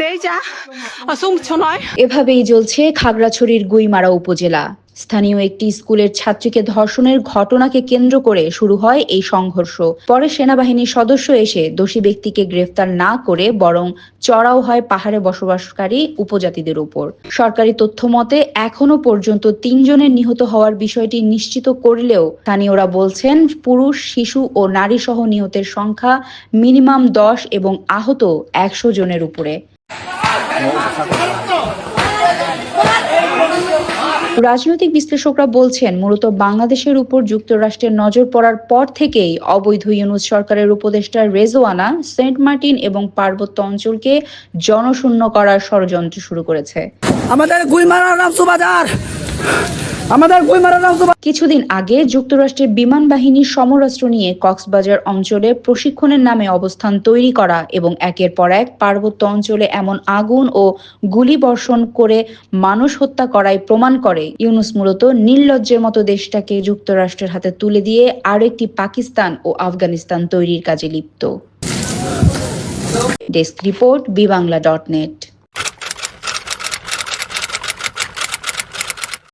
Deja, অসংখ্য নয়। এভাবেই জ্বলছে খাগড়াছড়ির গুইমারা উপজেলা। স্থানীয় একটি স্কুলের ছাত্রীকে ধর্ষণের ঘটনাকে কেন্দ্র করে শুরু হয় এই সংঘর্ষ পরে সেনাবাহিনীর সদস্য এসে দোষী ব্যক্তিকে গ্রেফতার না করে বরং চড়াও হয় পাহাড়ে বসবাসকারী উপজাতিদের উপর সরকারি তথ্য মতে এখনও পর্যন্ত তিনজনের নিহত হওয়ার বিষয়টি নিশ্চিত করলেও স্থানীয়রা বলছেন পুরুষ শিশু ও নারী সহ নিহতের সংখ্যা মিনিমাম দশ এবং আহত একশো জনের উপরে রাজনৈতিক বিশ্লেষকরা বলছেন, মূলত বাংলাদেশের উপর যুক্তরাষ্ট্রের নজর পড়ার পর থেকেই অবৈধ ইউনুস সরকারের উপদেষ্টা রেজোয়ানা সেন্ট মার্টিন এবং পার্বত্য অঞ্চলকে জনশূন্য করার ষড়যন্ত্র শুরু করেছে। আমাদের গুইমারা রামসু বাজার কিছুদিন আগে যুক্তরাষ্ট্রের বিমান বাহিনীর সমরাস্ত্র নিয়ে কক্সবাজার অঞ্চলে প্রশিক্ষণের নামে অবস্থান তৈরি করা এবং একের পর এক পার্বত্য অঞ্চলে এমন আগুন ও গুলি বর্ষণ করে মানুষ হত্যা করায় প্রমাণ করে। ইউনুস মূলত নির্লজ্জের মতো দেশটাকে যুক্তরাষ্ট্রের হাতে তুলে দিয়ে আরেকটি পাকিস্তান ও আফগানিস্তান তৈরির কাজে লিপ্ত। ডেস্ক রিপোর্ট বিবাংলা ডট নেট।